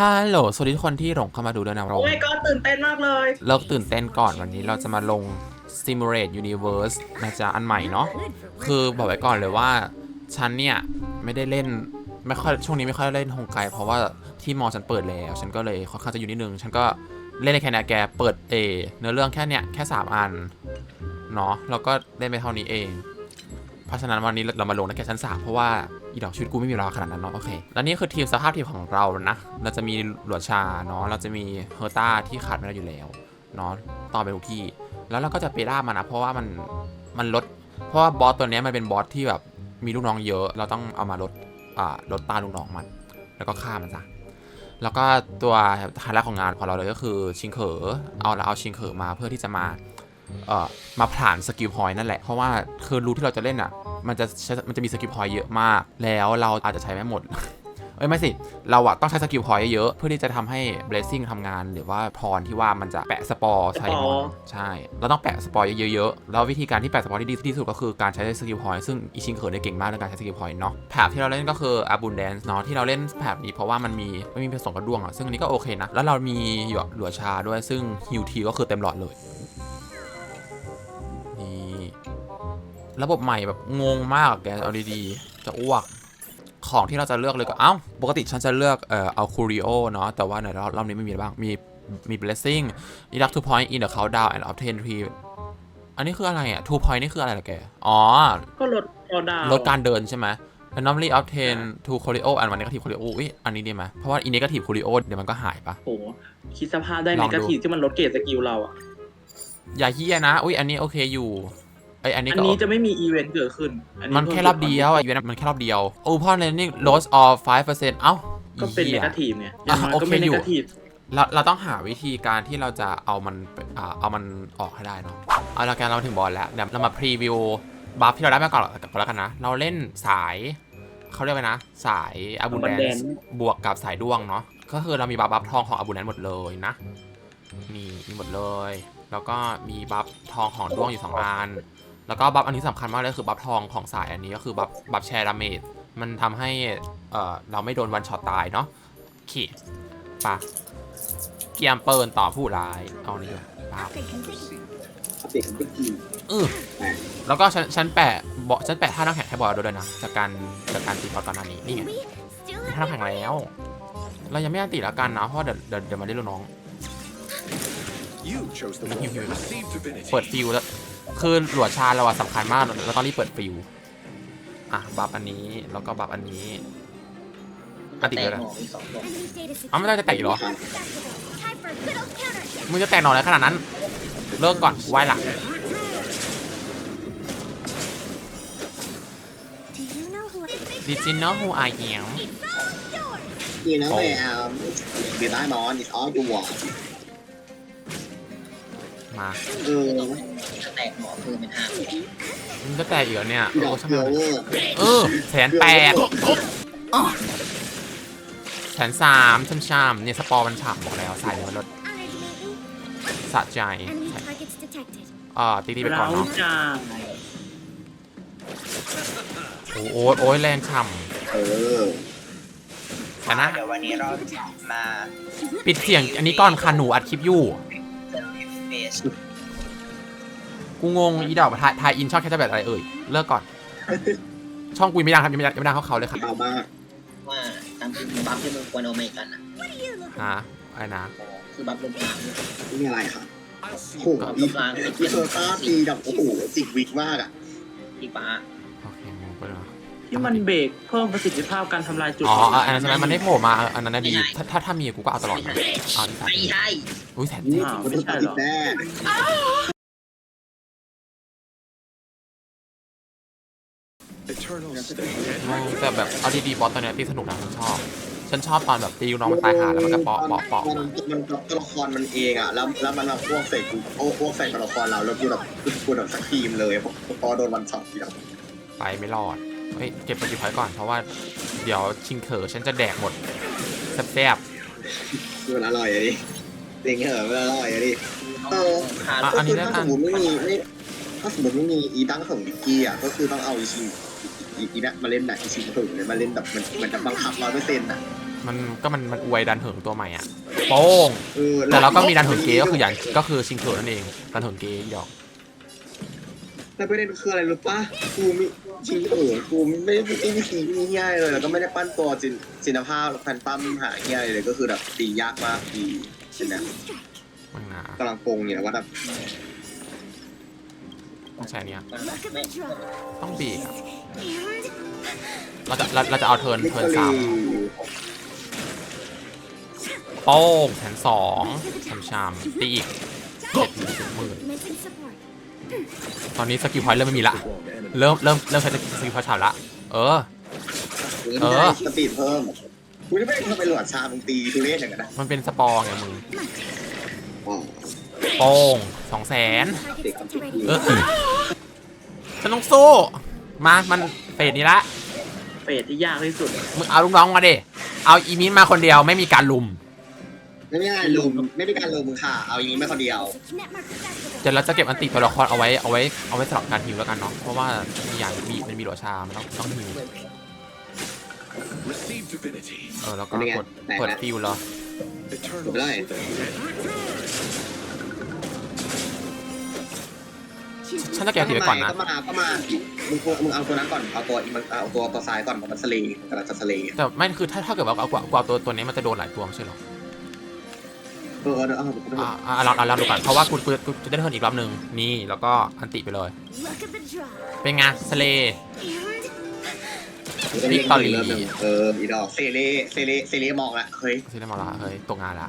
ฮัลโหลสวัสดีทุกคนที่หลงเข้ามาดูด้วยนะเราโอ้ยก็ตื่นเต้นมากเลยเลิกตื่นเต้นก่อนวันนี้เราจะมาลง Simulate Universe นะจ๊ะอันใหม่เนาะคือบอกไว้ก่อนเลยว่าฉันเนี่ยไม่ได้เล่นไม่ค่อยช่วงนี้ไม่ค่อยเล่นฮงไกเพราะว่าที่มอฉันเปิดแล้ว ฉันก็เลยค่อนข้างจะอยู่นิดนึง ฉันก็เล่นในแค่เนี้ยแกเปิดเอเนื้อเรื่องแค่เนี้ยแค่สามอันเนาะแล้วก็เล่นไปเท่านี้เอง เพราะฉะนั้นวันนี้เรามาลงในแค่ชั้นสามเพราะว่า อีดอกชีวิตกูไม่มีเวลาขนาดนั้นเนาะโอเค แล้วนี่คือทีมสภาพทีมของเรานะ เราจะมีหลวดชาเนาะ เราจะมีเฮอร์ต้าที่ขาดไม่ได้อยู่แล้วเนาะต่อไปทุกที่ แล้วเราก็จะเปร่ามันนะ เพราะว่ามันมันลด เพราะว่าบอสตัวนี้มันเป็นบอสที่แบบมีลูกน้องเยอะ เราต้องเอามาลดอ่าลดต้านลูกน้องมัน แล้วก็ฆ่ามันซะแล้วก็ตัวไฮไลท์ของงานของเราเลยก็คือชิงเขอเอาเราเอาชิงเขอมาเพื่อที่จะมา มาผ่านสกิลพอยต์นั่นแหละ เพราะว่าคือรูทที่เราจะเล่นอะ มันจะใช้มันจะมีสกิลพอยต์เยอะมาก แล้วเราอาจจะใช้ไม่หมดเอ้ยไม่สิ เราอะต้องใช้สกิลพอยต์เยอะๆเพื่อที่จะทำให้ blessing ทำงาน หรือว่าพรที่ว่ามันจะแปะสปอร์ใส่มอนใช่ เราต้องแปะสปอร์เยอะๆ แล้ววิธีการที่แปะสปอร์ที่ดีที่สุดก็คือการใช้สกิลพอยต์ซึ่งอีชิงเขินเนี่ยเก่งมากในการใช้สกิลพอยต์เนาะแผบที่เราเล่นก็คือ abundance เนาะที่เราเล่นแผบนี้เพราะว่ามันมีไม่มีผสมกับดวงอะซึ่งอันนี้ก็โอเคนะ แล้วเรามีหยวกหลัวชาด้วยซึ่งฮิวทีก็คือเต็มหลอดเลย ระบบใหม่แบบงงมากอะแกเอาดีๆจะอ้วกของที่เราจะเลือกเลยก็เอ้าปกติฉันจะเลือกเอ่อเอาคูริโอเนาะแต่ว่าในรอบรอบนี้ไม่มีอะไรบ้างมีมี blessing deduct two point in the countdown and obtain three อันนี้คืออะไรอะ two point นี่คืออะไรล่ะแก อ๋อ ก็ลดรอดาวลดการเดินใช่ไหม anomaly obtain two choreo and one negative choreo อุ้ยอันนี้ดีไหมเพราะว่า in negative choreo เดี๋ยวมันก็หายปะโอ้โหคิดสภาพได้ลในองดูกระทีที่มันลดเกรดสกิลเราอะ อย่าเฮียนะ อุ้ยอันนี้โอเคอยู่ ไอยอันนี้อันก็นี้จะไม่มีอีเวนต์เกิดขึ้นมันแค่รอบเดียวไอ้เวนต์มันแค่รอบเดียว open learning loss of 5%เอ้าก็เป็นอีเนหี้ยกาทีฟเนี่ยอย่างน้อยอะก็เป็นโอเคอยู่เนกาทีฟเราเราต้องหาวิธีการที่เราจะเอามันไปอ่าเอามันออกให้ได้เนาะเอาละกันเราถึงบอลแล้วเดี๋ยวเรามาพรีวิวบัฟที่เราได้มาก่อนก่อนแล้วกันนะ เราเล่นสายเขาเรียกว่านะ สาย abundance บวกกับสายด้วงเนาะก็คือเรามีบัฟบัฟทองของ abundance หมดเลยนะนี่มีหมดเลย แล้วก็มีบัฟทองของด้วงอยู่สองอัน แล้วก็บัฟอันนี้สำคัญมากเลยคือบัฟทองของสายอันนี้ก็คือบัฟบัฟแชร์ดาเมจมันทำให้เอ่อเราไม่โดนวันช็อตตายเนาะโอเคปะเกียมเปิลต่อผู้ร้ายเอานี่ด้วยปาบเด็กมันก็กินเออแล้วก็ฉันฉันแปะบอฉันแปะท่าน้ำแข็งให้บอลด้วยนะจากการจากการตีบอลก่อนหน้านี้นี่ไงมีท่าน้ำแข็งแล้ว เรายังไม่อันติแล้วกันนะเพราะว่าเดี๋ยวเดี๋ยวเดี๋ยวมาได้ลูกน้อง You chose the Thank you, one Hugo. that received divinity. เปิดฟิลแล้ว คือหลวดชาเราอะสำคัญมากเราต้องรีบเปิดฟิลอะบัฟอันนี้แล้วก็บัฟอันนี้อันติดเลยนะเอาไม่ได้จะแตกอีกเหรอมึงจะแตกหนอนอะไรขนาดนั้น เลิกก่อนไหวหลัง Did you know who I am นี่นะโอ้แม่เบียร์ได้นอนอีกออฟตัว มาเออจะแตกหมอเพิ่มเป็นห้ามึงจะแตกอีกเหรอเนี่ยดอโอ้กช่างเกลืมัอนเวอร์เออแสนแปดแสนสามช่ำช่ำๆเนี่ยสปอร์มันฉ่ำบอกแล้วใส่มันลดสะใจเอ่อตีตีไปก่อนเราเนาะจะโอ้โอ้ยโอ้ยแรงฉ่เออำแต่นะเดี๋ยววันนี้เรามา ปิดเสียงอันนี้ก่อนค่ะหนูอัดคลิปอยู่ เซอร์วิสเฟสกูงงอีดอกทายทายอินช่องแคทแบบอะไรเอ่ยเลิกก่อน ช่องกูยังไม่ดังครับยังไม่ดังยังไม่ดังเขาเขาเลยครับเบามากว่าตามที่บัฟที่มึงควรเอามาอีกกันนะฮะอะไรนะ คือบัฟลมพลังไม่มีอะไรค่ะ I'll see โอ้โห you. อีอีเซอร์ต้าตีแบบโอ้โหจิกวิกมากอะที่ป้าโอเคงงไปแล้ว ที่มันเบรกเพิ่มประสิทธิภาพการทำลายจุดอ๋ออะอันนั้นใช่ไหมมันไม่โผล่มาอันนั้นน่ะดีถ้าถ้าถ้ามีกูก็เอาตลอดนะเอาอีสัตไม่ว์ใช่ อุ้ยแสนนี่เจ็ดมันต้องตัดอีกแน่ Eternal งงแต่แบบเอาดีๆบอสตัวเนี้ยตีสนุกนะฉันชอบ ฉันชอบตอนแบบตีลูกน้องมันตายหาแล้วมันก็เปาะเปาะเปาะมันมันตัวละครมันเองอะ แล้วแล้วมันมาพวกใส่กูโอ้พวกใส่ตัวละครเราแล้วกูแบบกูแบบสักทีมเลยพอโดนวันช็อตทีเดียวไปไม่รอด เฮ้ยเก็บปฏิภัยก่อนเพราะว่า เดี๋ยวชิงเขอฉันจะแดกหมดแซ่บคือมันอร่อยอะดิจริงเหรอมันอร่อยอะดิเออขาๆอะก็อันคืนี้อแล้วถ้ากัสนมมติไม่มีไม่ถ้าสมมติไม่มีอีตั้งของวิกกี้อะก็คือต้องเอาอีชิงอีอีเนี่ยมาเล่นแบบอีชิงถึงเลยมาเล่นแบบมันมันจะบังคับร้อยเปอร์เซ็นต์อะมันก็มันมันอวยดันเหิงตัวใหม่อะโป้งเออแต่เราก็มีดันเหิงเกย์ก็คืออย่างก็คือชิงเคิร์นั่นเองดันเหิงเกย์อีดอก แต่ประเด็นคืออะไรรู้ปะกูมี ชิงเออกูไม่ได้ไม่ได้ทีนี่ง่ายเลยแล้วก็ไม่ได้ปั้นตัวจินจินภาพแฟนปั้มหาง่ายเลยก็คือแบบตียากมากดีใช่ไหมมึงนะกำลังปงเนี่ยว่าแบบต้องใช้อันเนี้ยต้องบีกอะเราจะเราเราจะเอาเทิร์นเทิร์นสามโป้งแสนสองชามชามตีอีกเจ็ดหมื่น ตอนนี้สกิลพอยต์เริ่มไม่มีละ The wrong enemy. เริ่มเริ่มเริ่มใช้สกิลพอยต์ฉาบละ เออเออสปีดเพิ่มกูจะไม่ได้ทำไปหลวดชามึงตีทุเรศอย่างนั้นนะมันเป็นสปอร์ไงมึงอ๋อโป้งสองแสนเออฉันต้องสู้ มา มันเฟดนี้ละ เฟสที่ยากที่สุดมึงเอาลูกน้องมาดิ เอาอีมินมาคนเดียวไม่มีการลุม ไม่ได้ลุมไม่ได้การลุมค่ะ เอาอย่างนี้ไม่คนเดียวเดี๋ยวเราจะเก็บอันติตัวละครเอาไว้เอาไว้เอาไว้สำหรับการฮิวแล้วกันเนาะเพราะว่ามีอย่างมีมันมีหลวชามันต้องต้องฮิว Receive divinity. เออแล้วก็เป็นไงกดไหนนะเปิดฟิวเหรอ Eternal Right. strength. ฉันจะเก็บอันติไว้ก่อนนะ ก็มาก็มามึงมึงเอาตัวนั้นก่อนเอาตัวมันเอาตัวตัวซ้ายก่อนเพราะมันสลีกำลังจะสลีแต่ไม่คือถ้าถ้าเกิดว่าเอากว่ากว่าตัวตัวนี้มันจะโดนหลายตัวไม่ใช่เหรอ เออเออเอออ่าอ่าเราเราเราดูก่อนเพราะว่ากูกูกูจะได้เทิร์นอีกรอบหนึ่งนี่แล้วก็อันติไปเลยเป็นไงสเลติ๊กต่อลีเอออีดอกเซเลเซเลเซเลมองละเฮ้ยซื้อได้มาละเฮ้ยตกงานละ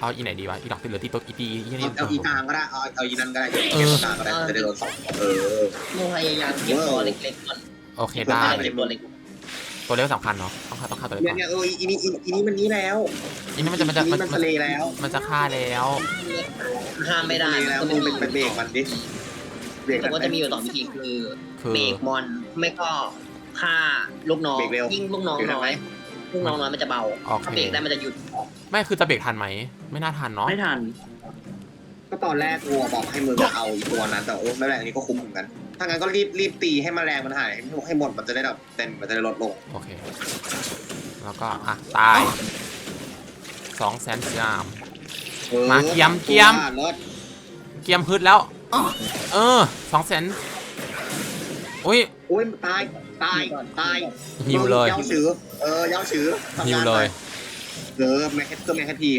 เอาอีไหนดีวะอีดอกติดเหลือตีตัวอีตีอีนี่ เอาเอาอีกลางก็ได้เอาเอาอีนั่นก็ได้เอออีกลางก็ได้จะได้โดนสองเออ มึงพยายามเก็บตัวเล็กๆก่อนโอเคได้ เก็บตัวเล็ก ตัวเล็กสำคัญเนาะต้องฆ่าต้องฆ่าตัวเล็กเนี่ยก่อนเนี่ยเอออีนี่อีอีนี่มันนี้แล้วอีนี่มันจะมันจะอีมันนี่มันมัสนเลแล้วมันจะฆ่าแล้วห้ามไม่ได้แล้วมึงเป็นเป็นเบรกมันดิเบรกแต่ว่าจะมีอยู่สองวิธีคือคือเบรกมอนไม่ก็ฆ่าลูกน้องเบรกเร็วยิ่งลูกน้องน้อยลูกน้องน้อยมันจะเบาโอเคถ้าเบรกได้มันจะหยุดไม่คือจะเบรกทันไหมไม่น่าทันเนาะไม่ทันก็ตอนแรกกูบอกให้มึงเอาอีตัวนั้นแต่โอ้ไม่เป็นไรอันนี้ก็คุ้มเหมือนกัน ถ้างั้นก็รีบรีบตีให้แมลงมันหายให้ให้หมดมันจะได้แบบเต็มมันจะได้ลดลงโอเค แล้วก็ อะ ตายสองแสนสาม มาเกียมเกียมรถเกียมฮึดแล้ว เออสองแสนอุ้ย อุ้ยตายตายตายหิวเลย เย้าชือเออเย้าชือทำงานหิวเลยเออแมคแคทก็แมคแคทที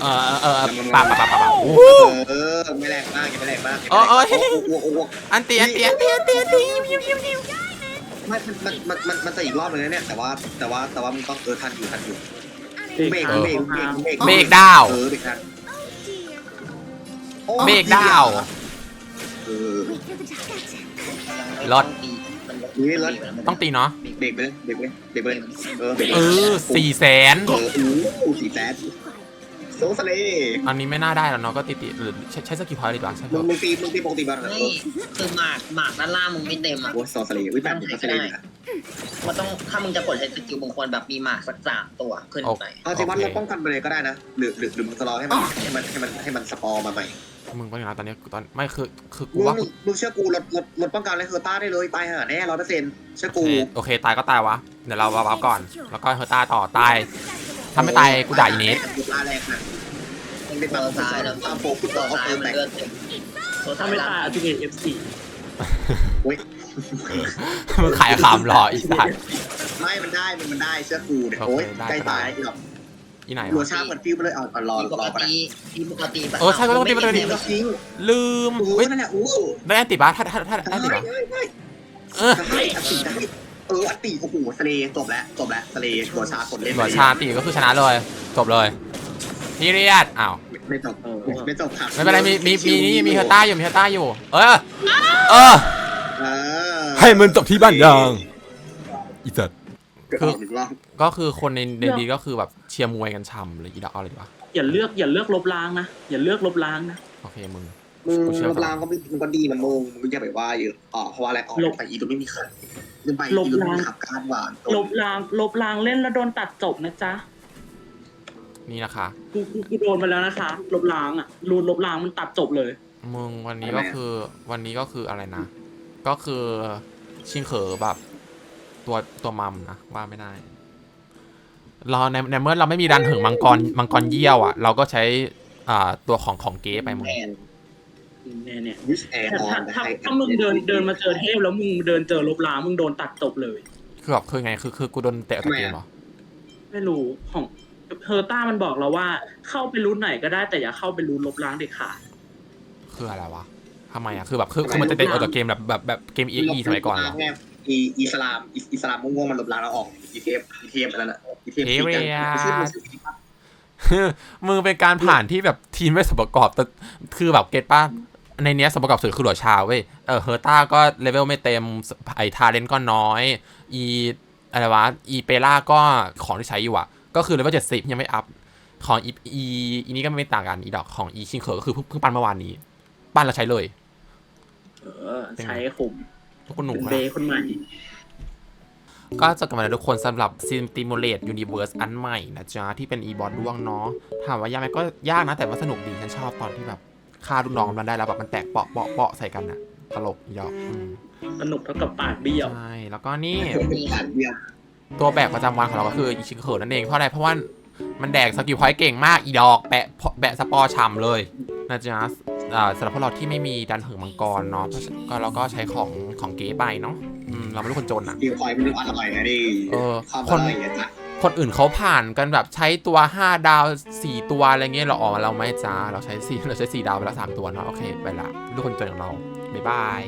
เออเออเออปะปะปะปะปะโอ้เออไม่แรงมากอย่าไม่แรงมากเออเออโอ้โหโอ้โหอันตีอันตีอันตีอันตีอันตีมันมันมันมันมันจะอีกรอบนึงนะเนี่ยแต่ว่าแต่ว่าแต่ว่ามันต้องเออทันอยู่ทันอยู่เบรกเบรกเบรกเบรกเบรกดาวเออเบรกทันโอ้เบรกดาวเออรถมันนี่รถต้องตีเนาะเบรกไปเลยเบรกไปเลยเบรกไปเลยเออเบรกเออสี่แสนเอออู้สี่แสน โซสเลอันนี้ไม่น่าได้แล้วเนาะก็ติดติดหรือใช้ใช้สกิลพอยต์ดีกว่าใช่ไหมมึงมึงตีมึงตีปกติบ้างเหรอไม่คือหมากหมากด้านล่างมึงไม่เต็มอะโอ้โซสเลวิแบบโซสเลมันต้องถ้ามึงจะกดใช้สกิลบางคนแบบมีหมากสักสามตัวขึ้นไปเอาจริงว่าเราป้องกันไปเลยก็ได้นะหรือหรือหรือมึงจะรอให้มันให้มันให้มันให้มันสปอร์มาใหม่มึงก็อย่างนั้นตอนนี้ตอนไม่คือคือกูมึงว่ากูมึงเชื่อกูลดลดลดป้องกันเลยคือต้าได้เลยตายห่าแน่ร้อยเปอร์เซ็นต์เชื่อโอกูเคโอเคตายก็ตายวะเดี๋ยวเราวับก่อน แล้วก็เฮอร์ต้าต่อตาย ถ้าไม่ตายกูด่าอีเนสกูตาแรงนะมึงเป็นแบตัวบซ้ายแล้วตามโฟกุสต่อตัวเอาซ้ายเติมมันแต่งเลือดเต็มตัวถ้าซ้ายไม่ล่าตายงอัลติเมท F4 มึงขายคำรออีสัตว์ไม่มันได้มันมันได้เชื่อกูเนี่ยโอเคโอ้ยได้ใกล้ได้ตายหรอกอีไหนหัววะชาเหมือนฟิวไปเลยเอาเอารอที่ปรกอไปติที่ปกติเออใช่ก็ต้องตีปกติจริงก็จริงลืมโอ้เฮ้ยยนั่นแหละอู้ได้อันติปะถ้าถ้าถ้าได้อันติปะได้ได้เออ ได้อติได้เอออติโอ้โหสเลจบแล้วจบแล้วสเลหัวชาคนเล่นหัวชาติก็คือชนะเลย จบเลยพีเรียดอ้าวไม่จบไม่จบครับไม่เป็นไรมีมีมีนี่มีเฮอร์ต้าอยู่มีเฮอร์ต้าอยู่ เออเออเออให้มันจบที่บ้านยางอีสัตคืออีกรอบก็คือคนในในดีก็คือแบบเชียร์มวยกันช่ำเลยอีดอกเอาเลยดีวะอย่าเลือกอย่าเลือกลบล้างนะอย่าเลือกลบล้างนะโอเคมึง มึงกูเชื่อลบล้างก็ไม่มึงก็ดีมันมึงมึงอย่าไปว่าเยอะอ๋อเพราะว่าอะไรอ๋อลบไปอีตัวไม่มีขันลืมไปอีลบตัวไม่ล้างมีขับการหวานลบล้างลบล้างเล่นแล้วโดนตัดจบนะจ๊ะนี่นะคะ กูกูกูโดนมาแล้วนะคะ ลบล้างอะรูนลบล้างมันตัดจบเลย มึงวันนี้ก็คือวันนี้ก็คืออะไรนะ ก็คือชิงเขอแบบ ตัวตัวมัมนะว่าไม่ได้เราในในเมื่อเราไม่มีดันถึงมังกรมังกรเยี่ยวอะ เราก็ใช้อ่าตัวของของเก๊ไปมึงแทน เนี่ยเนี่ยวิชแอร์แต่ออถ้านถ้าให้ถ้ามึงเดินเดินมาเจอเทพแล้วมึงเดินเจอลบล้างมึงโดนตัดจบเลย คือแบบคือไงคือคือกูโดนเตะออกจากเกมเหรอไม่รู้ของเฮอร์ต้ามันบอกเราว่า เข้าไปรูทไหนก็ได้แต่อย่าเข้าไปรูทลบล้างเด็ดขาด คืออะไรวะทำไมอะคือแบบคือคือมันจะเตะออกจากเกมแบบแบบแบบเกมเอ็กสมัยก่อนเหรอไงอีอิสลามอิอิสลามม่วงๆมันลบล้างแล้วออกอีเทปอีเทปอะไรนั่นน่ะอีเทปเอเรียไม่ใช่ไม่ใช่มึงเป็นการผ่านที่แบบทีมไม่สมประกอบแต่คือแบบเก็ตป้า ในเนี้ยสมประกอบสุดคือหลัวชาเว้ย เออเฮอร์ต้าก็เลเวลไม่เต็ม ไอทาเลนก็น้อย อีอะไรวะ อีเปล่าก็ของที่ใช้อยู่อะก็คือเลเวลเจ็ดสิบยังไม่อัพ ของอีอีอีนี้ก็ไม่ต่างกันอีดอกของอีชิงเขอก็คือเพิ่งเพิ่งปั้นเมื่อวานนี้ ปั้นแล้วใช้เลย เออ ใช้ขุมทุกคนหนูเป็นนะเบย์คนใหม่ก็จบกันมาแล้วทุกคนสำหรับ Simulate Universe อันใหม่นะจ๊ะ ที่เป็น e b o s ด้วงเนาะถามว่ายากไหมก็ยากนะแต่ว่าสนุกดีฉันชอบตอนที่แบบ ฆ่าลูกน้องมันได้แล้วแบบมันแตกเปาะเปาะเปาะใส่กันนะตลกอีดอกอืมสนุกเท่ากับปากเบี้ยว ใช่แล้วก็นี่นี่ผ่านเดียวตัวแบกประจำวันของเราก็คืออีชิงเขินนั่นเองเพราะอะไรเพราะว่ามันแดกสกิลพอยต์เก่งมากอีดอกแปะแบะสปอร์ฉ่ำเลยนะจ๊ะอ่าสำหรับพวกเราที่ไม่มีดันเหิงมังกรเนาะเพราะฉะก็เราก็ใช้ของของเก๋ไปเนาะอืมเราไม่รู้คนจนอะ ดีคอยมันดูอร่อยนะดิเออ ความคอนร่อยอย่างเงี้ยจ้ะ คนอื่นเขาผ่านกันแบบใช้ตัว 5 ดาว 4 ตัวอะไรเงี้ยเราออกมาเราไม่จ้าเราใช้4เราใช้ 4 ดาวไปแล้ว3ตัวเนาะโอเคไปละทุกคนจนของเราบ๊ายบาย